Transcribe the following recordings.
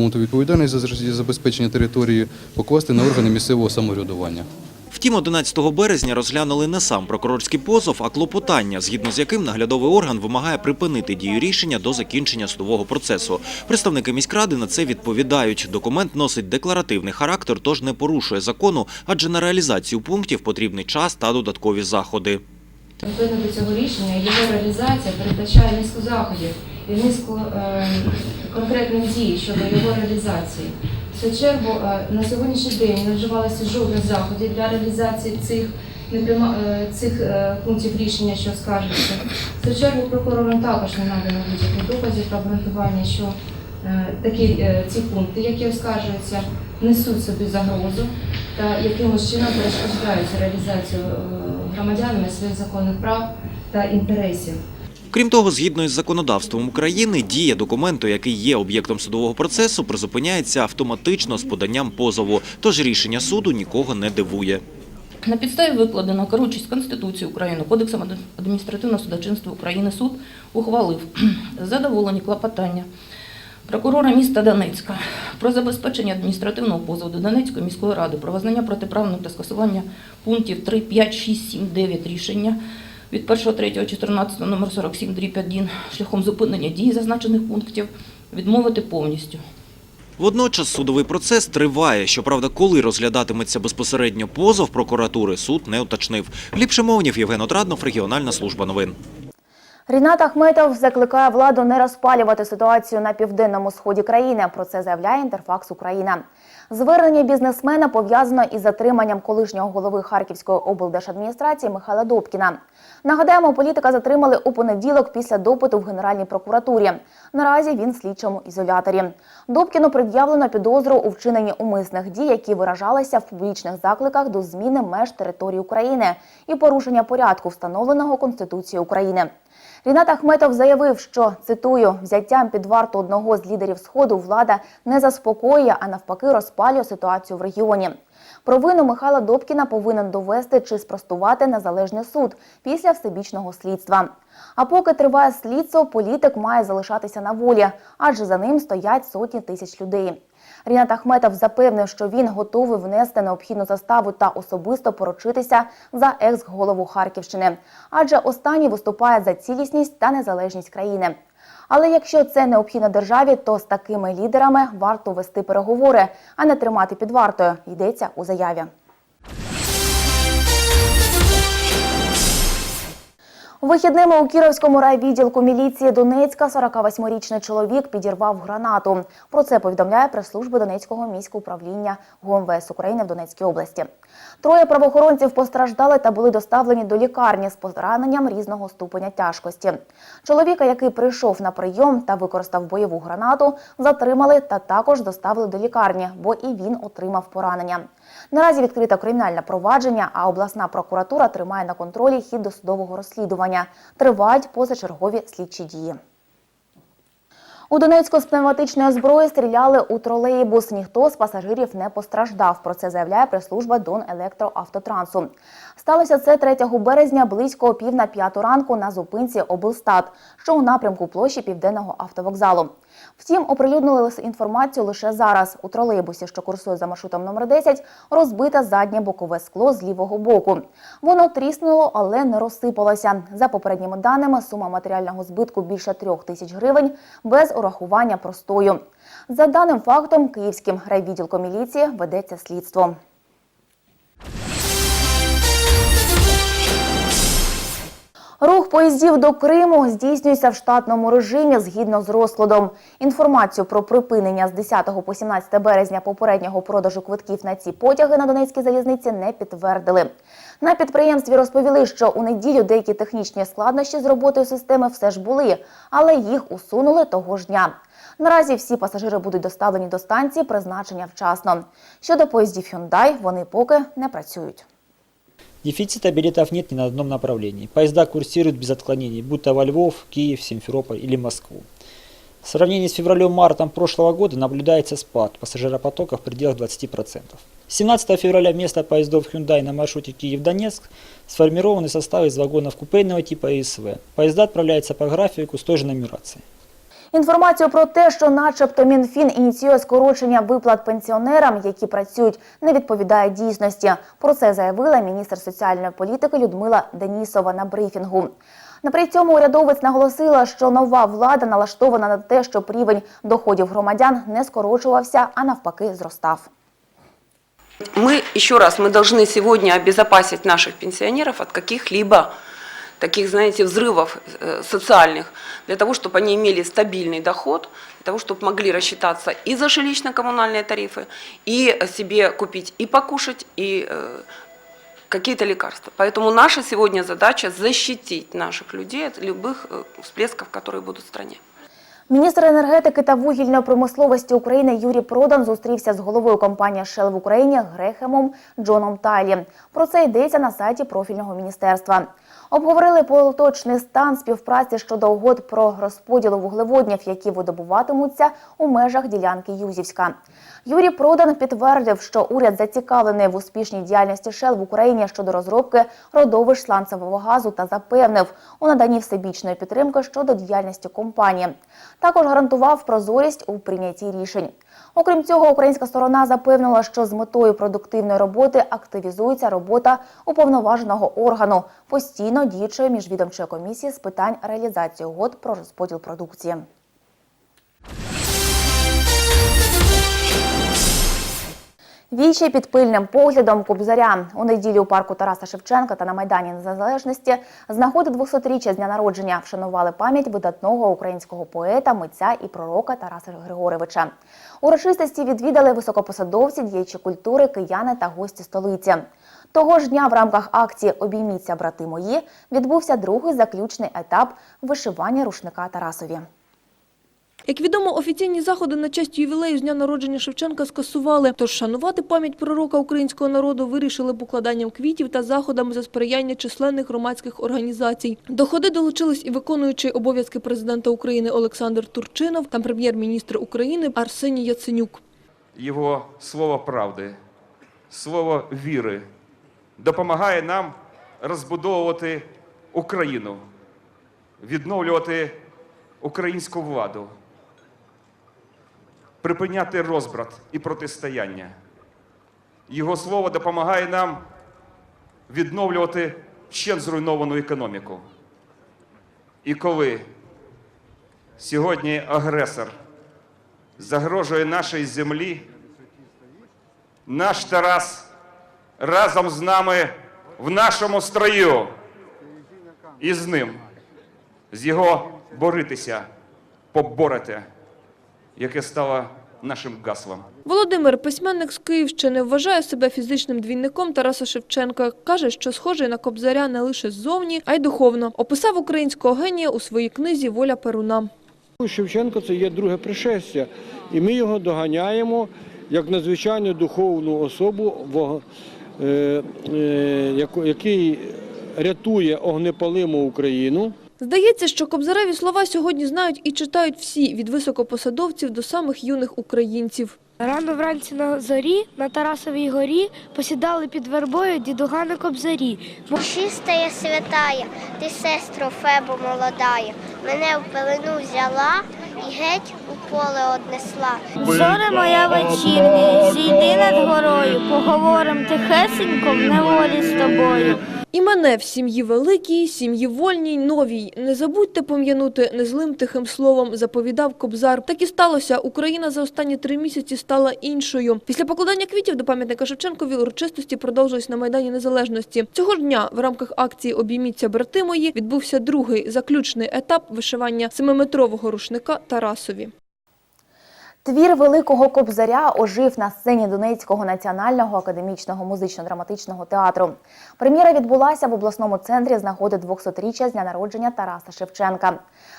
кому-то відповідальність за забезпечення території покласти на органи місцевого самоврядування. Втім, 11 березня розглянули не сам прокурорський позов, а клопотання, згідно з яким наглядовий орган вимагає припинити дію рішення до закінчення судового процесу. Представники міськради на це відповідають. Документ носить декларативний характер, тож не порушує закону, адже на реалізацію пунктів потрібний час та додаткові заходи. Відповідно до цього рішення його реалізація передбачає низку заходів і низку конкретних дій щодо його реалізації. В свою чергу е, на сьогоднішній день не вживалося жодних заходів для реалізації цих непряма- е, цих е, пунктів рішення, що скаржаться. В свою чергу прокурорам також не надано будь-яких доказів про обґрунтування, що такі ці пункти, які оскаржуються, несуть собі загрозу та якимось чином перешкоджають реалізацію громадянами своїх законних прав та інтересів. Крім того, згідно із законодавством України, дія документу, який є об'єктом судового процесу, призупиняється автоматично з поданням позову, тож рішення суду нікого не дивує. На підставі викладеного, керуючись Конституцією України, Кодексом адміністративного судочинства України, суд ухвалив задоволені клопотання прокурора міста Донецька про забезпечення адміністративного позову до Донецької міської ради про визнання протиправним та скасування пунктів 3, 5, 6, 7, 9 рішення від 1.3.14 номер 47 дріб 1 шляхом зупинення дії зазначених пунктів відмовити повністю. Водночас судовий процес триває. Щоправда, коли розглядатиметься безпосередньо позов прокуратури, суд не уточнив. Ліпше мовнів Євген Отраднов, регіональна служба новин. Рінат Ахметов закликає владу не розпалювати ситуацію на південному сході країни. Про це заявляє Інтерфакс Україна. Звернення бізнесмена пов'язано із затриманням колишнього голови Харківської облдержадміністрації Михайла Добкіна. Нагадаємо, політика затримали у понеділок після допиту в Генеральній прокуратурі. Наразі він слідчому ізоляторі. Добкіну пред'явлено підозру у вчиненні умисних дій, які виражалися в публічних закликах до зміни меж території України і порушення порядку, встановленого Конституцією України. Рінат Ахметов заявив, що цитую взяттям під варту одного з лідерів сходу влада не заспокоює, а навпаки, розпалює ситуацію в регіоні. Провину Михайла Добкіна повинен довести чи спростувати незалежний суд після всебічного слідства. А поки триває слідство, політик має залишатися на волі, адже за ним стоять сотні тисяч людей. Рінат Ахметов запевнив, що він готовий внести необхідну заставу та особисто поручитися за екс-голову Харківщини, адже останній виступає за цілісність та незалежність країни. Але якщо це необхідно державі, то з такими лідерами варто вести переговори, а не тримати під вартою. Йдеться у заяві. Вихідними у Кіровському райвідділку міліції Донецька 48-річний чоловік підірвав гранату. Про це повідомляє прес-служба Донецького міського управління ГУМВС України в Донецькій області. Троє правоохоронців постраждали та були доставлені до лікарні з пораненням різного ступеня тяжкості. Чоловіка, який прийшов на прийом та використав бойову гранату, затримали та також доставили до лікарні, бо і він отримав поранення. Наразі відкрито кримінальне провадження, а обласна прокуратура тримає на контролі хід досудового розслідування. Тривають позачергові слідчі дії. У Донецьку з пневматичної зброї стріляли у тролейбус. Ніхто з пасажирів не постраждав. Про це заявляє прес-служба Дон Електроавтотрансу. Сталося це 3 березня близько пів на п'яту ранку на зупинці облстат, що у напрямку площі південного автовокзалу. Втім, оприлюднили інформацію лише зараз. У тролейбусі, що курсує за маршрутом номер 10, розбите заднє бокове скло з лівого боку. Воно тріснуло, але не розсипалося. За попередніми даними, сума матеріального збитку більше трьох тисяч гривень без урахування простою. За даним фактом, Київським райвідділком міліції ведеться слідство. Рух поїздів до Криму здійснюється в штатному режимі згідно з розкладом. Інформацію про припинення з 10 по 17 березня попереднього продажу квитків на ці потяги на Донецькій залізниці не підтвердили. На підприємстві розповіли, що у неділю деякі технічні складнощі з роботою системи все ж були, але їх усунули того ж дня. Наразі всі пасажири будуть доставлені до станції призначення вчасно. Щодо поїздів Hyundai, вони поки не працюють. Дефицита билетов нет ни на одном направлении. Поезда курсируют без отклонений, будто во Львов, Киев, Симферополь или Москву. В сравнении с февралем-мартом прошлого года наблюдается спад пассажиропотока в пределах 20%. 17 февраля вместо поездов Hyundai на маршруте Киев-Донецк сформированы составы из вагонов купейного типа ИСВ. Поезда отправляются по графику с той же нумерацией. Інформацію про те, що начебто Мінфін ініціює скорочення виплат пенсіонерам, які працюють, не відповідає дійсності. Про це заявила міністр соціальної політики Людмила Денісова на брифінгу. На при цьому урядовець наголосила, що нова влада налаштована на те, щоб рівень доходів громадян не скорочувався, а навпаки зростав. Мы, еще раз, мы должны сегодня обезопасить наших пенсионеров от каких-либо таких, знаете, взрывов э, социальных, для того, чтобы они имели стабильный доход, для того, чтобы могли рассчитаться и за жилищно-коммунальные тарифы, и себе купить и покушать, и э, какие-то лекарства. Поэтому наша сегодня задача защитить наших людей от любых э, всплесков, которые будут в стране. Міністр енергетики та вугільної промисловості України Юрій Продан зустрівся з головою компанії Shell в Україні Грехемом Джоном Тайлі. Про це йдеться на сайті профільного міністерства. Обговорили поточний стан співпраці щодо угод про розподіл вуглеводнів, які видобуватимуться у межах ділянки Юзівська. Юрій Продан підтвердив, що уряд зацікавлений в успішній діяльності Shell в Україні щодо розробки родовищ сланцевого газу та запевнив у наданні всебічної підтримки щодо діяльності компанії. Також гарантував прозорість у прийнятті рішень. Окрім цього, українська сторона запевнила, що з метою продуктивної роботи активізується робота уповноваженого органу постійно діючої міжвідомчої комісії з питань реалізації угод про розподіл продукції. Вічі під пильним поглядом Кобзаря у неділю у парку Тараса Шевченка та на Майдані Незалежності з нагоди 200-річчя з дня народження вшанували пам'ять видатного українського поета, митця і пророка Тараса Григоровича. Урочистості відвідали високопосадовці, діячі культури, кияни та гості столиці. Того ж дня в рамках акції Обійміться, брати мої відбувся другий заключний етап вишивання рушника Тарасові. Як відомо, офіційні заходи на честь ювілею з дня народження Шевченка скасували. Тож шанувати пам'ять пророка українського народу вирішили покладанням квітів та заходами за сприяння численних громадських організацій. До ходи долучились і виконуючий обов'язки президента України Олександр Турчинов та прем'єр-міністр України Арсеній Яценюк. Його слово правди, слово віри допомагає нам розбудовувати Україну, відновлювати українську владу, припиняти розбрат і протистояння. Його слово допомагає нам відновлювати ще зруйновану економіку. І коли сьогодні агресор загрожує нашій землі, наш Тарас разом з нами в нашому строю і з ним, з його боритися, поборете, яке стало нашим гаслом. Володимир, письменник з Київщини, вважає себе фізичним двійником Тараса Шевченка. Каже, що схожий на Кобзаря не лише ззовні, а й духовно. Описав українського генія у своїй книзі Воля Перуна. Шевченко це є друге пришестя, і ми його доганяємо як надзвичайно духовну особу, е, е, який рятує огнепалиму Україну. Здається, що кобзареві слова сьогодні знають і читають всі від високопосадовців до самих юних українців. Рано вранці на зорі на Тарасовій горі посідали під вербою дідугани кобзарі. Чистая святая, ти, сестро Фебо молодая, мене в пелену взяла і геть у поле однесла. Зоре моя вечірня, зійди над горою, поговорим тихесенько в неволі з тобою. І мене в сім'ї великій, сім'ї вольній, новій. Не забудьте пом'янути незлим тихим словом, заповідав Кобзар. Так і сталося. Україна за останні три місяці стала іншою. Після покладання квітів до пам'ятника Шевченкові урочистості продовжились на Майдані Незалежності. Цього ж дня в рамках акції Обійміться брати мої відбувся другий заключний етап вишивання семиметрового рушника Тарасові. Твір Великого Кобзаря ожив на сцені Донецького національного академічного музично-драматичного театру. Прем'єра відбулася в обласному центрі з нагоди 200-річчя з дня народження Тараса Шевченка.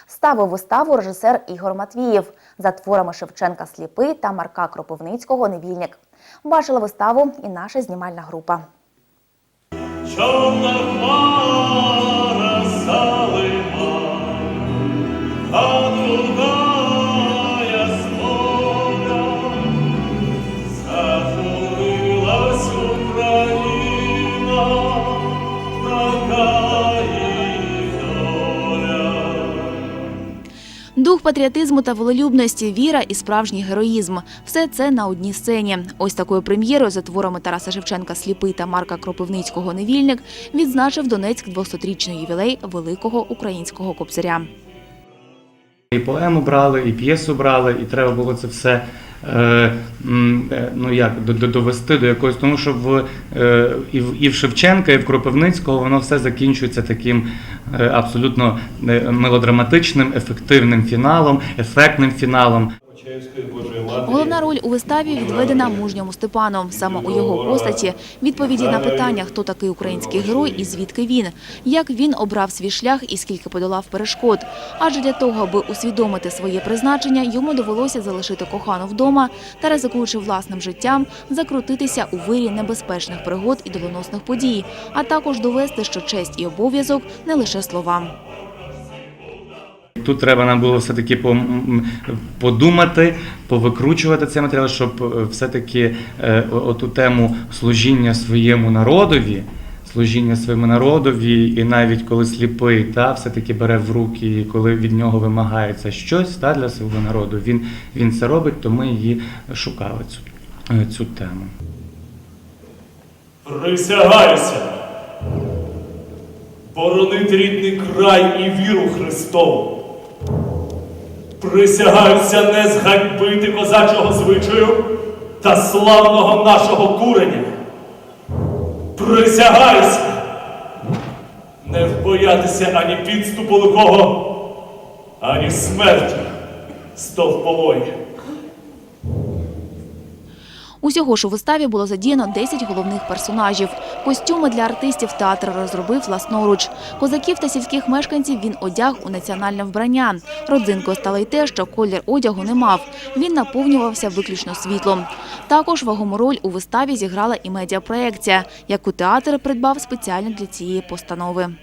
Ставив виставу режисер Ігор Матвієв за творами Шевченка Сліпий та Марка Кропивницького Невільник. Бачила виставу і наша знімальна група. Чорна Патріотизму та волелюбності, віра і справжній героїзм все це на одній сцені. Ось такою прем'єрою за творами Тараса Шевченка Сліпий та Марка Кропивницького Невільник відзначив Донецьк 200-річний ювілей великого українського кобзаря. І поему брали, і п'єсу брали, і треба було це все ну як, до- до- довести до якогось, тому що е, і, в, і в Шевченка, і в Кропивницького воно все закінчується таким е, абсолютно е, мелодраматичним, ефективним фіналом, ефектним фіналом. Головна роль у виставі відведена мужньому Степану. Саме у його постаті відповіді на питання, хто такий український герой і звідки він, як він обрав свій шлях і скільки подолав перешкод. Адже для того, аби усвідомити своє призначення, йому довелося залишити кохану вдома та, ризикуючи власним життям, закрутитися у вирі небезпечних пригод і доленосних подій, а також довести, що честь і обов'язок не лише слова. Тут треба нам було все-таки подумати, повикручувати цей матеріал, щоб е, все-таки е, оту тему служіння своєму народові, служіння своєму народові, і навіть коли сліпий, та, все-таки бере в руки, і коли від нього вимагається щось та, для свого народу, він, він це робить, то ми її шукали цю, е, цю тему. Присягаюся боронити рідний край і віру Христову. Присягаюся не зганьбити козачого звичаю та славного нашого куреня. Присягаюся не вбоятися ані підступу лукого, ані смерті стовпової. Усього ж у виставі було задіяно 10 головних персонажів. Костюми для артистів театр розробив власноруч. Козаків та сільських мешканців він одяг у національне вбрання. Родзинкою стало й те, що колір одягу не мав. Він наповнювався виключно світлом. Також вагому роль у виставі зіграла і медіапроекція, яку театр придбав спеціально для цієї постанови.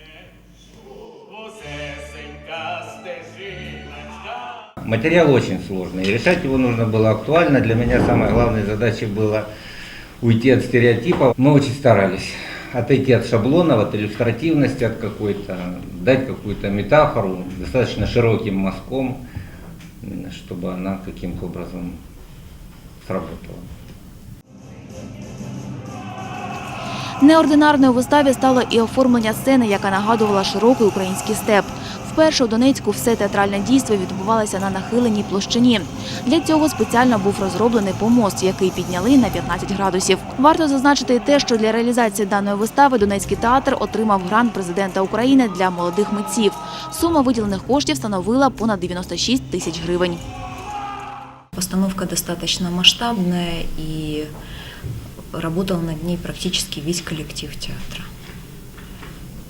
Материал очень сложный, и решать его нужно было актуально. Для меня самой главной задачей было уйти от стереотипов. Мы очень старались отойти от шаблонов, от иллюстративности, от какой-то, дать какую-то метафору достаточно широким мазком, м, чтобы она каким-то образом сработала. Неординарною у виставі стало і оформлення сцени, яка нагадувала широкий український степ. Вперше у Донецьку все театральне дійство відбувалося на нахиленій площині. Для цього спеціально був розроблений помост, який підняли на 15 градусів. Варто зазначити і те, що для реалізації даної вистави Донецький театр отримав грант президента України для молодих митців. Сума виділених коштів становила понад 96 тисяч гривень. Постановка достаточно масштабная, и работал над ней практически весь коллектив театра.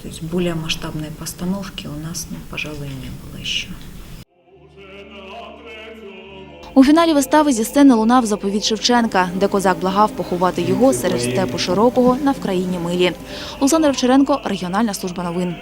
То есть более масштабной постановки у нас, ну, пожалуй, не было еще. У фіналі вистави зі сцени лунав заповідь Шевченка, де козак благав поховати його серед степу широкого на Вкраїні милі. Олександр Овчаренко, регіональна служба новин.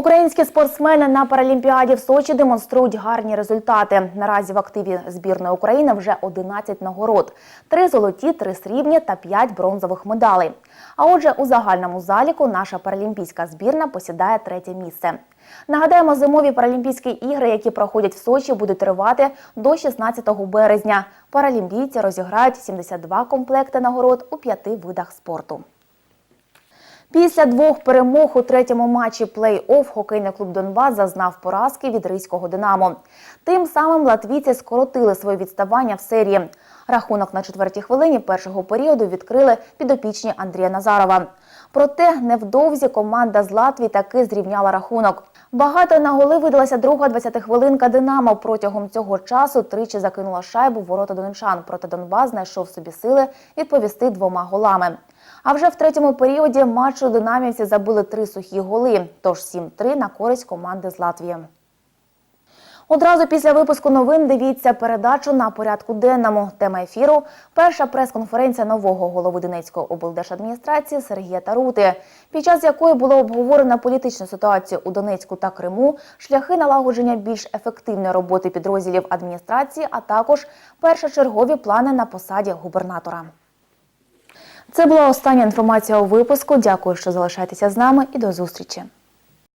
Українські спортсмени на Паралімпіаді в Сочі демонструють гарні результати. Наразі в активі збірної України вже 11 нагород: три золоті, три срібні та п'ять бронзових медалей. А отже, у загальному заліку наша паралімпійська збірна посідає третє місце. Нагадаємо, зимові паралімпійські ігри, які проходять в Сочі, будуть тривати до 16 березня. Паралімпійці розіграють 72 комплекти нагород у п'яти видах спорту. Після двох перемог у третьому матчі плей-офф хокейний клуб Донбас зазнав поразки від Ризького Динамо. Тим самим латвійці скоротили своє відставання в серії. Рахунок на четвертій хвилині першого періоду відкрили підопічні Андрія Назарова. Проте невдовзі команда з Латвії таки зрівняла рахунок. Багато на голи видалася друга 20-хвилинка Динамо. Протягом цього часу тричі закинула шайбу в ворота донечан. Проте Донбас знайшов собі сили відповісти двома голами. А вже в третьому періоді матчу динамівці забили три сухі голи, тож 7-3 на користь команди з Латвії. Одразу після випуску новин дивіться передачу на порядку денному. Тема ефіру – перша прес-конференція нового голови Донецької облдержадміністрації Сергія Тарути, під час якої було обговорено політичну ситуацію у Донецьку та Криму, шляхи налагодження більш ефективної роботи підрозділів адміністрації, а також першочергові плани на посаді губернатора. Це була остання інформація у випуску. Дякую, що залишаєтеся з нами і до зустрічі.